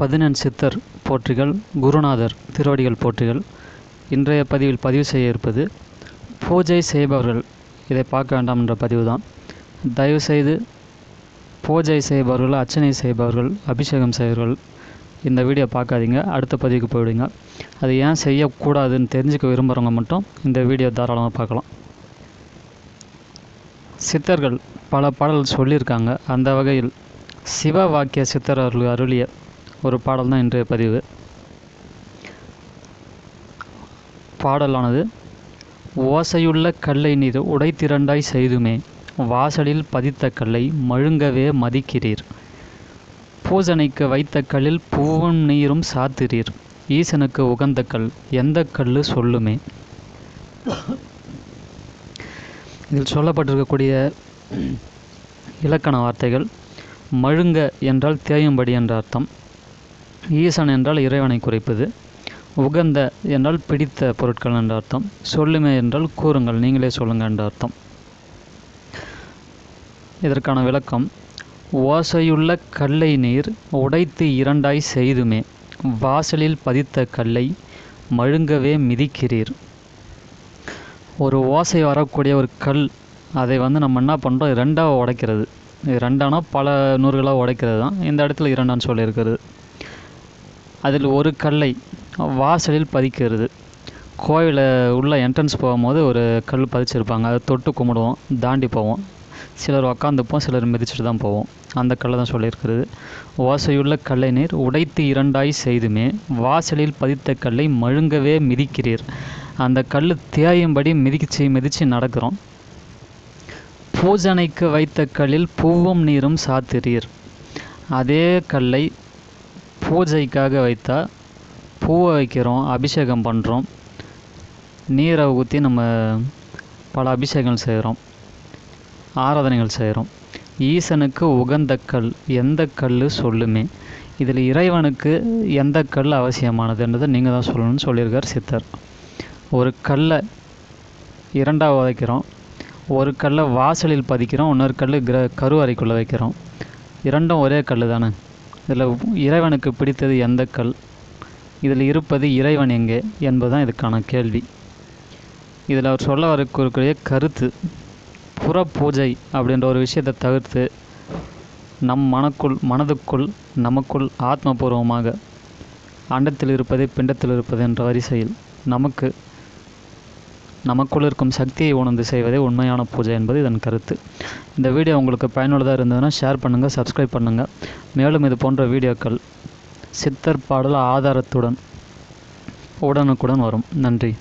பதினெண் சித்தர் போற்றிகள் குருநாதர் திருவடிகள் போற்றிகள். இன்றைய பதிவில் பதிவு செய்ய இருப்பது பூஜை செய்பவர்கள் இதை பார்க்க வேண்டாம் என்ற பதிவு தான் தயவுசெய்து பூஜை செய்பவர்கள் அர்ச்சனை செய்பவர்கள் அபிஷேகம் செய்பவர்கள் இந்த வீடியோ பார்க்காதீங்க. அடுத்த பதிவுக்கு போயிடுங்க அது ஏன் செய்யக்கூடாதுன்னு தெரிஞ்சுக்க விரும்புகிறவங்க மட்டும் இந்த வீடியோ தாராளமாக பார்க்கலாம். சித்தர்கள் பல பாடல் சொல்லியிருக்காங்க. அந்த வகையில் சிவ வாக்கிய சித்தர் அவர்கள் அருளிய ஒரு பாடல் தான் இன்றைய பதிவு. பாடலானது ஓசையுள்ள கல்லை நீர் உடைத்திரண்டாய் செய்துமே வாசலில் பதித்த கல்லை மழுங்கவே மதிக்கிறீர். பூசணைக்கு வைத்த கல்லில் பூவும் நீரும் சாத்திரீர் ஈசனுக்கு உகந்த கல் எந்த கல் சொல்லுமே. இதில் சொல்லப்பட்டிருக்கக்கூடிய இலக்கண வார்த்தைகள் மழுங்க என்றால் தேயும்படி என்ற அர்த்தம். ஈசன் என்றால் இறைவனை குறிப்பது. உகந்த என்றால் பிடித்த பொருட்கள் என்ற அர்த்தம். சொல்லுமே என்றால் கூறுங்கள் நீங்களே சொல்லுங்கள் என்ற அர்த்தம். இதற்கான விளக்கம் ஓசையுள்ள கல்லை நீர் உடைத்து இரண்டாய் செய்துமே வாசலில் பதித்த கல்லை மழுங்கவே மிதிக்கிறீர். ஒரு ஓசை வரக்கூடிய ஒரு கல் அதை வந்து நம்ம என்ன பண்ணுறோம் ரெண்டாக உடைக்கிறது. ரெண்டானா பல நூறுகளாக உடைக்கிறது தான். இந்த இடத்துல இரண்டான்னு சொல்லியிருக்கிறது. அதில் ஒரு கல்லை வாசலில் பதிக்கிறது. கோவிலை உள்ள என்ட்ரன்ஸ் போகும்போது ஒரு கல் பதிச்சிருப்பாங்க. அதை தொட்டு கும்பிடுவோம் தாண்டி போவோம். சிலர் உக்காந்துப்போம் சிலர் மிதிச்சுட்டு தான் போவோம். அந்த கல்லை தான் சொல்லியிருக்கிறது. ஓசையுள்ள கல்லை நீர் உடைத்து இரண்டாய் செய்துமே வாசலில் பதித்த கல்லை மழுங்கவே மிதிக்கிறீர். அந்த கல் தேயும்படி மிதிச்சு மிதித்து நடக்கிறோம். பூஜனைக்கு வைத்த கல்லில் பூவும் நீரும் சாத்திரீர் அதே கல்லை பூஜைக்காக வைத்தால் பூவை வைக்கிறோம் அபிஷேகம் பண்ணுறோம் நீரை ஊற்றி நம்ம பல அபிஷேகங்கள் செய்கிறோம் ஆராதனைகள் செய்கிறோம் ஈசனுக்கு உகந்த கல் எந்த கல் சொல்லுமே. இதில் இறைவனுக்கு எந்த கல் அவசியமானதுன்றதை நீங்கள் தான் சொல்லணும்னு சொல்லியிருக்கார் சித்தர். ஒரு கல்லை இரண்டாக உதைக்கிறோம் ஒரு கல்லை வாசலில் பதிக்கிறோம் இன்னொரு கல் கிர கருவறைக்குள்ளே வைக்கிறோம். இரண்டும் ஒரே கல் தானே இதில் இறைவனுக்கு பிடித்தது எந்த கல்? இதில் இருப்பது இறைவன் எங்கே? என்பதுதான் இதுக்கான கேள்வி. இதில் அவர் சொல்ல வரக்கூடிய கருத்து புற பூஜை அப்படின்ற ஒரு விஷயத்தை தவிர்த்து நம் மனக்குள் மனதுக்குள் நமக்குள் ஆத்மபூர்வமாக அண்டத்தில் இருப்பது பிண்டத்தில் இருப்பது என்ற வரிசையில் நமக்கு நமக்குள் இருக்கும் சக்தியை உணர்ந்து செய்வதே உண்மையான பூஜை என்பது இதன் கருத்து. இந்த வீடியோ உங்களுக்கு பயனுள்ளதாக இருந்ததுன்னா ஷேர் பண்ணுங்கள் சப்ஸ்கிரைப் பண்ணுங்கள் மேலும் இது போன்ற வீடியோக்கள் சித்தர் பாடல் ஆதாரத்துடன் உடனுக்குடன் வரும். நன்றி.